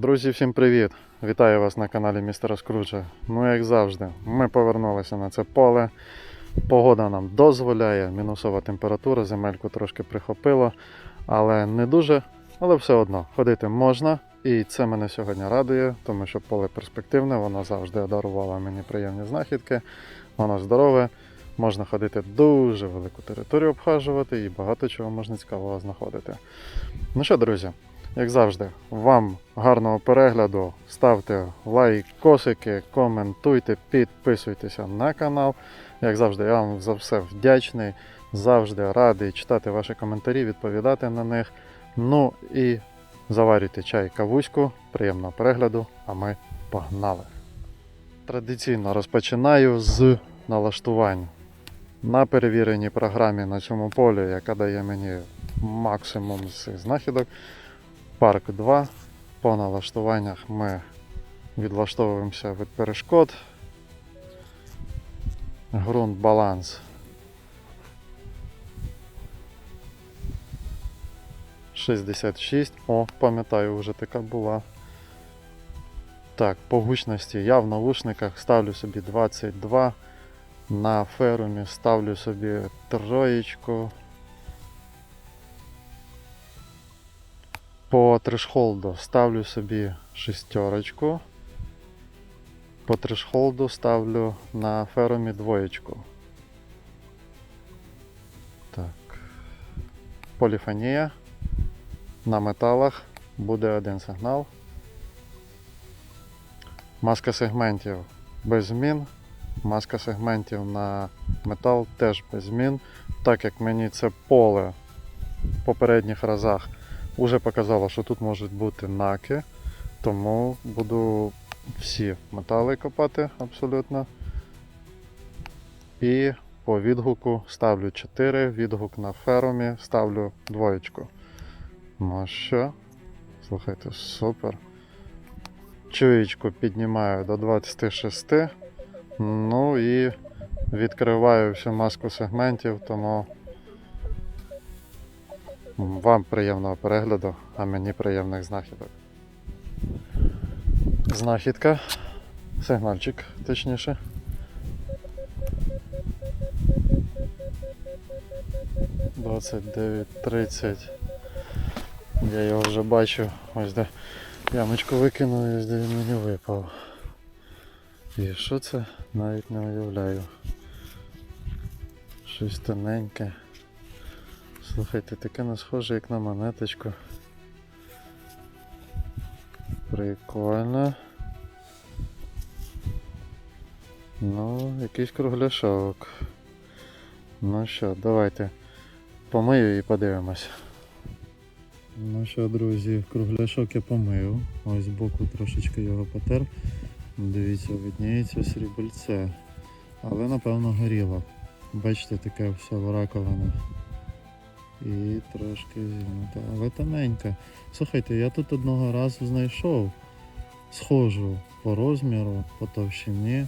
Друзі, всім привіт! Вітаю вас на каналі Містера Скруджа. Ну, як завжди, ми повернулися на це поле. Погода нам дозволяє, мінусова температура, земельку трошки прихопило, але не дуже, але все одно ходити можна. І це мене сьогодні радує, тому що поле перспективне, воно завжди дарувало мені приємні знахідки, воно здорове, можна ходити дуже велику територію обхажувати і багато чого можна цікавого знаходити. Ну що, друзі, як завжди, вам гарного перегляду. Ставте лайкосики, коментуйте, підписуйтеся на канал. Як завжди, я вам за все вдячний. Завжди радий читати ваші коментарі, відповідати на них. Ну і заварюйте чай кавуську. Приємного перегляду, а ми погнали. Традиційно розпочинаю з налаштувань. На перевіреній програмі на цьому полі, яка дає мені максимум з знахідок. Парк 2. По налаштуваннях ми відлаштовуємося від перешкод. Грунт баланс. 66. О, пам'ятаю, вже така була. Так, по гучності я в навушниках ставлю собі 22. На ферумі ставлю собі троєчку. По трешхолду ставлю собі шестерочку. По трешхолду ставлю на ферумі двоєчку. Так. Поліфонія. На металах буде один сигнал. Маска сегментів без змін. Маска сегментів на метал теж без змін. Так як мені це поле в попередніх разах вже показало, що тут можуть бути наки, тому буду всі метали копати абсолютно. І по відгуку ставлю 4, відгук на ферумі ставлю двоєчку. Ну що? Слухайте, супер. Чуєчку піднімаю до 26. Ну і відкриваю всю маску сегментів, тому вам приємного перегляду, а мені приємних знахідок. Знахідка. Сигнальчик, точніше. Двадцять дев'ять тридцять. Я його вже бачу. Ось де ямочку викинув і ось де він мені випав. І що це? Навіть не уявляю. Щось тоненьке. Слухайте, таке не схоже, як на монеточку. Прикольно. Ну, якийсь кругляшок. Ну що, давайте помию і подивимось. Ну що, друзі, кругляшок я помив. Ось збоку трошечки його потер. Дивіться, видніється срібельце. Але напевно горіло. Бачите, таке все в. І трошки зігнута, але тоненька. Слухайте, я тут одного разу знайшов схожу по розміру, по товщині,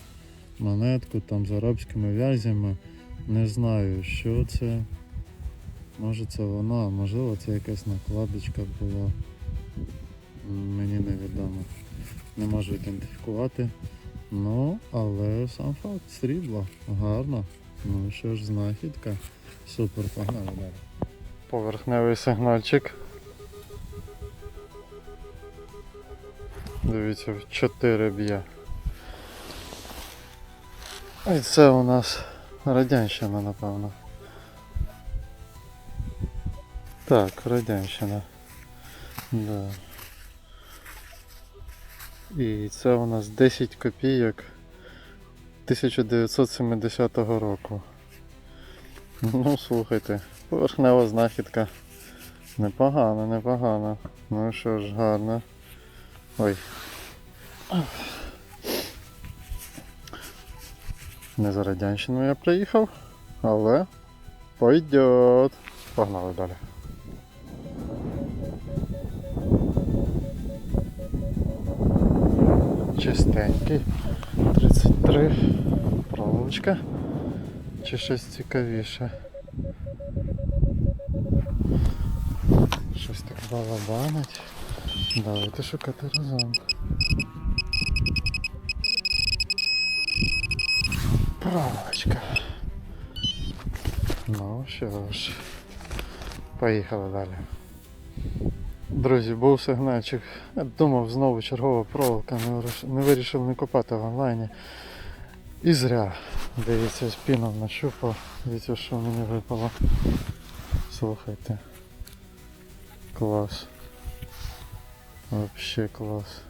монетку там з арабськими в'язями. Не знаю, що це. Може це воно, а можливо це якась накладочка була. Мені невідомо. Не можу ідентифікувати. Ну, але сам факт, срібло, гарно. Ну що ж, знахідка. Супер, погнали далі. Поверхневий сигнальчик. Дивіться, в 4 б'є. І це у нас радянщина, напевно. Так, радянщина. Да. І це у нас 10 копійок 1970 року. Ну, слухайте, поверхнева знахідка. Непогано, непогано. Ну що ж, гарно. Ой. Не за радянщину я приїхав, але пойдет. Погнали далі. Чистенький. 33. Проволочка. Чи щось цікавіше? Балабанить. Давайте шукати разом. Правочка. Ну що ж, поїхали далі. Друзі, був сигнальчик. Думав, знову чергова проволока, не вирішив не копати в онлайні. І зря. Дивіться, спіном нащупав. Дивіться, що мені випало. Слухайте. Клас. Вообще клас.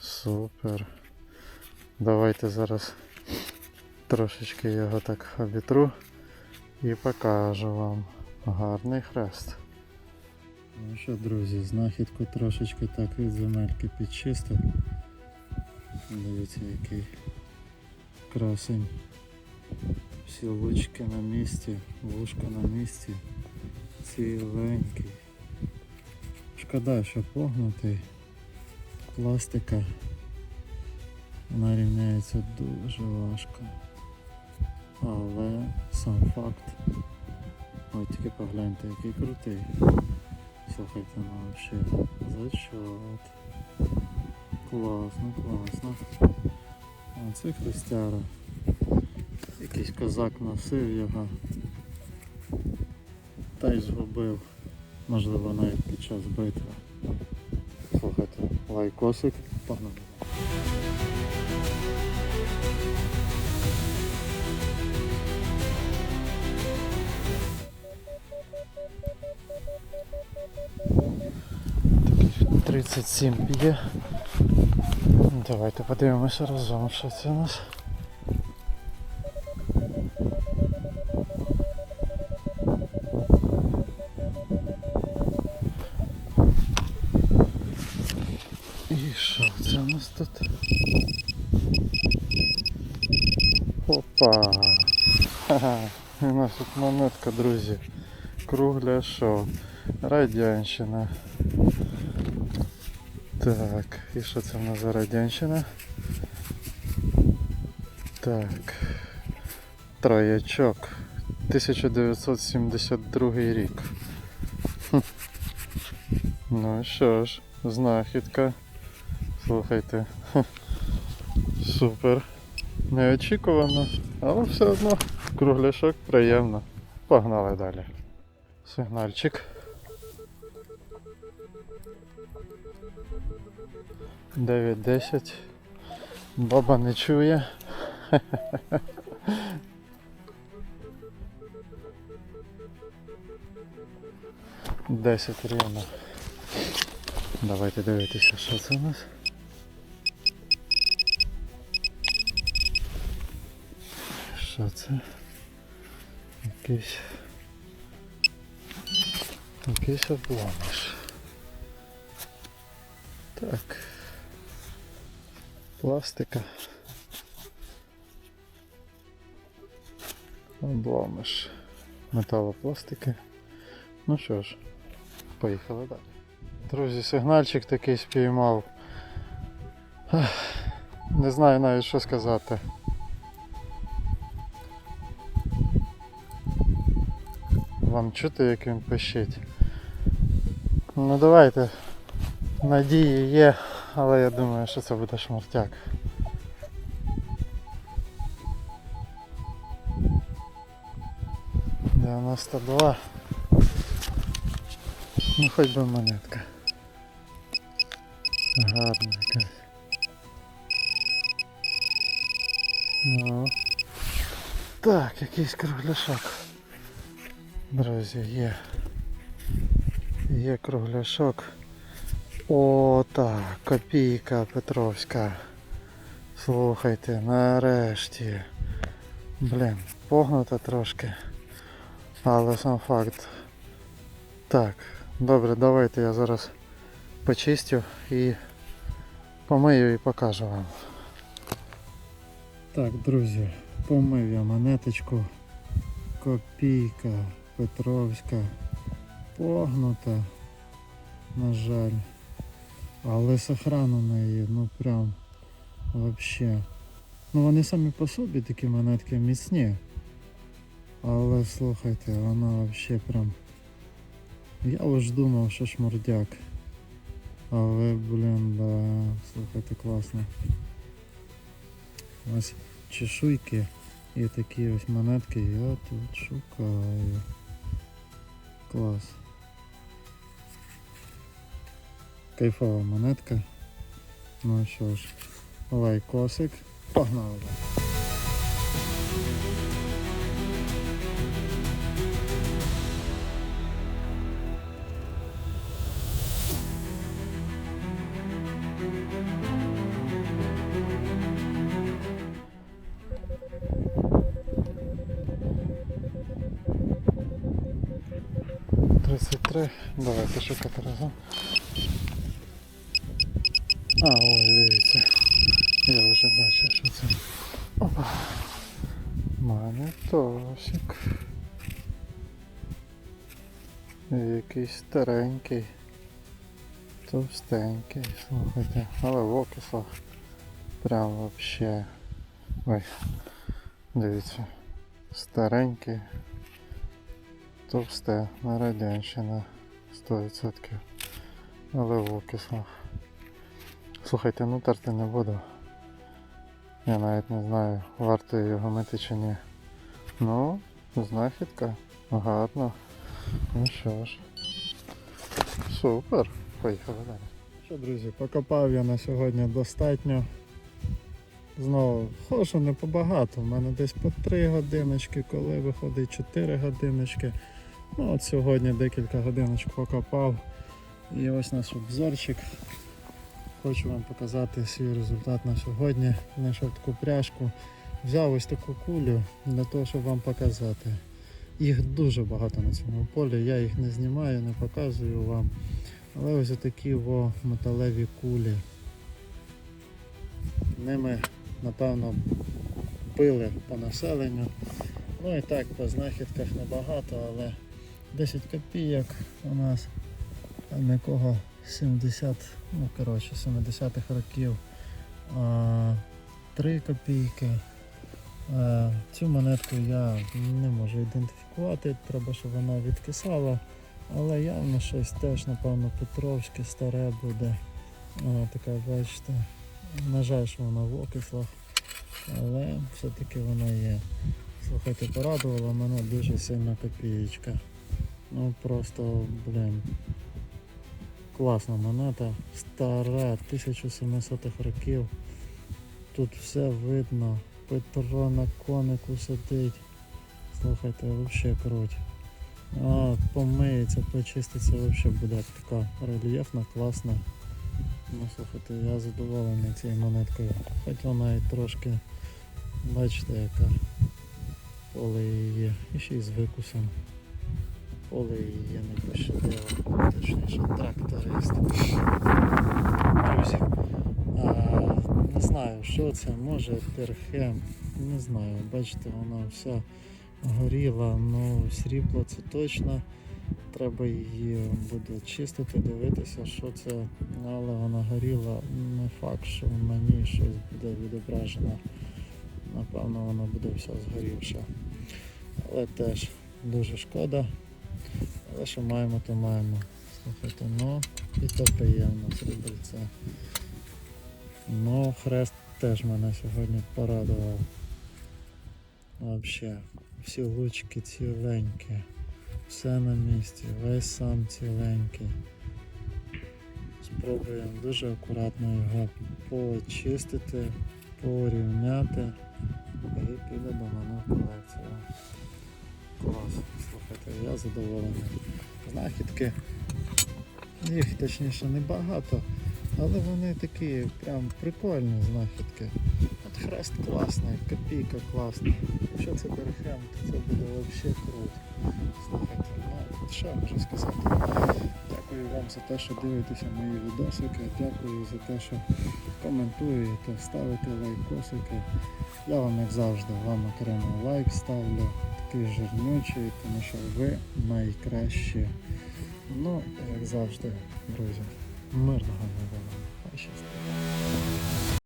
Супер. Давайте зараз трошечки його так обітру і покажу вам. Гарний хрест. Ну що, друзі, знахідку трошечки так від земельки підчистив. Дивіться, який красень. Всі лучки на місці, вушка на місці, ціленький. Шкода, що погнутий. Пластика. Вона рівняється дуже важко. Але сам факт. Ой, тільки погляньте, який крутий. Слухайте, ну вообще зачет. Класно, класно. А це хрестяра. Якийсь козак носив його. Та згубив. Можливо, навіть під час битви. Слухайте, лайкосик, погнали. Таких 37 є. Давайте подивимося разом, що це у нас. Опа! Ха-ха. У нас тут монетка, друзі. Кругляшок. Радянщина. Так, і що це в нас за радянщина? Так. Троячок. 1972 рік. Хм. Ну що ж, знахідка. Слухайте. Супер. Неочікувано, але все одно кругляшок приємно. Погнали далі. Сигнальчик. Дев'ять десять. Баба не чує. Десять рівно. Давайте дивитися, що це у нас. Що це? Якийсь. Якийсь обломиш. Так. Пластика. Обломиш. Металопластики. Ну що ж, поїхали далі. Друзі, сигнальчик такий спіймав. Не знаю навіть що сказати. Вам чути, як він пищить. Ну давайте. Надії є, але я думаю, що це буде шмартяк. Дев'яносто два. Ну хоч би монетка. Гарна якась. Ну. Так, якийсь кругляшок. Друзі, є. Є кругляшок. О, так, копійка Петровська. Слухайте, нарешті. Блін, погнута трошки. Але сам факт. Так, добре, давайте я зараз почистю і помию і покажу вам. Так, друзі, помив я монеточку. Копійка Петровська. Погнута. На жаль. Але сохран у неї, ну прям вообще. Ну вони самі по собі такі монетки міцні. Але слухайте, вона вообще прям Я ось думав, що шмурдяк. Але, блін, да, слухайте, класно. Ось чешуйки і такі ось монетки я тут шукаю. Клас. Кайфова монетка. Ну що ж, лайкосик. Погнали. Тридцять три. Давайте шукати разом. А, ой, дивіться. Я вже бачу, що це. Опа. Монетосик. Якийсь старенький. Товстенький, слухайте. Але в окислах. Прям вообще. Ой. Дивіться. Старенький. Товсте на радянщина 100%. Але в. Слухайте, ну терти не буду. Я навіть не знаю, варто його мити чи ні. Ну, знахідка. Гарно. Ну що ж. Супер. Поїхали далі. Що, друзі, покопав я на сьогодні достатньо. Знову, хошу не побагато. У мене десь по 3 годиночки, коли виходить 4 годиночки. Ну от сьогодні декілька годиночок покопав. І ось наш обзорчик. Хочу вам показати свій результат на сьогодні. Знайшов таку пряжку. Взяв ось таку кулю для того, щоб вам показати. Їх дуже багато на цьому полі. Я їх не знімаю, не показую вам. Але ось такі во металеві кулі. Ними, напевно, били по населенню. Ну і так, по знахідках небагато, але 10 копійок у нас там якого 70, ну коротше, 70-х років а, 3 копійки. Цю монетку я не можу ідентифікувати, треба, щоб вона відкисала. Але явно щось теж, напевно, Петровське старе буде. Вона така, бачите. На жаль, що вона в окислах, але все-таки вона є. Слухайте, порадувала мене дуже сильна копієчка. Ну просто, блін. Класна монета, стара, 1700-х років. Тут все видно. Петро на конику сидить. Слухайте, взагалі круть. А, помиється, почиститься, взагалі буде така рельєфна, класна. Ну слухайте, я задоволений цією монеткою. Хоч вона і трошки, бачите, яка поле її. І ще й з викусом. Поле її не пощадило, точніше тракторист. Друзі, не знаю, що це, може терхем, не знаю, бачите, вона вся горіла, ну срібло це точно. Треба її буде чистити, дивитися, що це, але вона горіла. Не факт, що на ній щось буде відображено. Напевно, вона буде вся згорівша. Але теж дуже шкода. Але що маємо, то маємо. Слухайте, ну і то приємно срібельце. Ну, хрест теж мене сьогодні порадував. Взагалі, всі лучки ціленькі, все на місці, весь сам ціленький. Спробуємо дуже акуратно його почистити, порівняти і піде до мене в колекцію. Клас, слухайте, я задоволений. Знахідки, їх точніше небагато, але вони такі прям прикольні знахідки. От хрест класний, копійка класна. Якщо це берехем, то це буде взагалі круто. Слухайте, ну що можу сказати? Дякую вам за те, що дивитеся мої відосики. Дякую за те, що коментуєте, ставите лайкосики. Я вам, як завжди, вам окремо лайк ставлю, такий жирнючий, тому що ви найкращі. Ну, як завжди, друзі, мирного неба вам. Щастить.